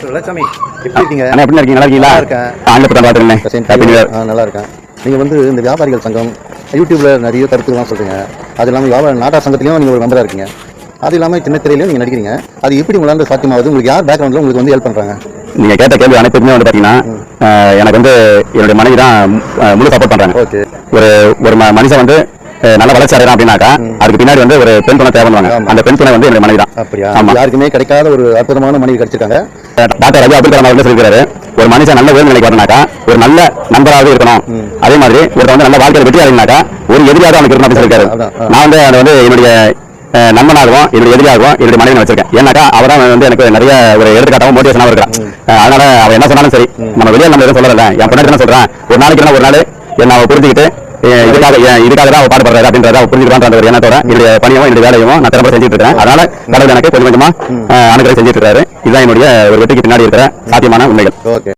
எப்படி இருக்கீங்க? அண்ணா எப்படி இருக்கீங்க? நல்லா இருக்கீங்களா? நல்லா இருக்கேன். ஆங்கில பட்டம் பார்த்துருந்தேன் நல்லா இருக்கேன். நீங்கள் வந்து இந்த வியாபாரிகள் சங்கம் யூடியூப்ல நிறைய கருத்துலாம் சொல்றீங்க. அது இல்லாமல் வியாபார சங்கத்திலையும் நீங்கள் ஒரு மெம்பராக இருக்கீங்க. அது இல்லாமல் சின்ன திரையிலையும் நீங்கள் நடிக்கிறீங்க. அது எப்படி உங்களால் சாத்தியமாகுது உங்களுக்கு யார் பேக்ரவுண்டில் உங்களுக்கு வந்து ஹெல்ப் பண்ணுறாங்க நீங்க கேட்ட கேள்வி வந்து பாத்தீங்கன்னா அஹ், எனக்கு வந்து என்னுடைய மனைவி தான் முழு சப்போர்ட் பண்றாங்க. ஓகே. ஒரு ஒரு மனுஷன் வந்து நல்ல வளர்ச்சி அடைறான் அப்படின்னாக்கா அதுக்கு பின்னாடி வந்து ஒரு பெண் துணை தேவைப்படுவாங்க. அந்த பெண் துணை வந்து என்னுடைய மனைவி தான். யாருக்குமே கிடைக்காத ஒரு அற்புதமான மனைவி கிடைச்சிருக்காங்க. டாக்டர் ரவி அப்துல் கலாம் அவர்கள் சொல்லியிருக்காரு ஒரு மனுஷன் நல்ல உயர்நிலைக்கு வரணும்னாக்கா ஒரு நல்ல நண்பராகவே இருக்கணும். அதே மாதிரி ஒருத்தன் வந்து நல்ல வாழ்க்கையில வெற்றி அடையினாக்கா ஒரு எதிரியாக அவனுக்கு இருக்கணும் அப்படின்னு சொல்லியிருக்காரு. நான் வந்து அதை வந்து என்னுடைய நண்பனாகவும் என்னுடைய எதிரியாகவும் என்னுடைய மனைவி வச்சிருக்கேன். ஏன்னாக்கா அவ தான் வந்து எனக்கு நிறைய ஒரு எடுத்துக்காட்டாகவும் மோட்டிவேஷனாகவும் இருக்கிறான் அஹ், அதனால அவ என்ன சொன்னாலும் சரி நம்ம வெளியே நம்ம எதுவும் சொல்லல என் பொண்ணு என்ன சொல்றேன்? ஒரு நாளைக்கு ஒரு நாள் என்ன அவ புரிஞ்சுக்கிட்டு இதுக்காக இதுக்காக தான் அவ பாடுபடுறாரு அப்படின்றத புரிஞ்சுக்கலாம் புரிஞ்சுக்கிறான்ற ஒரு எண்ணத்தோட என்னுடைய பணியும் என்னுடைய வேலையும் நான் திறம்பட செஞ்சுட்டு இருக்கேன் அதனால கடவுள் எனக்கு கொஞ்சம் கொஞ்சமா அனுகிரகம் செஞ்சுட்டு இருக்காரு இதுதான் என்னுடைய ஒரு வெற்றிக்கு பின்னாடி இருக்கிற சாத்தியமான உண்மைகள். ஓகே.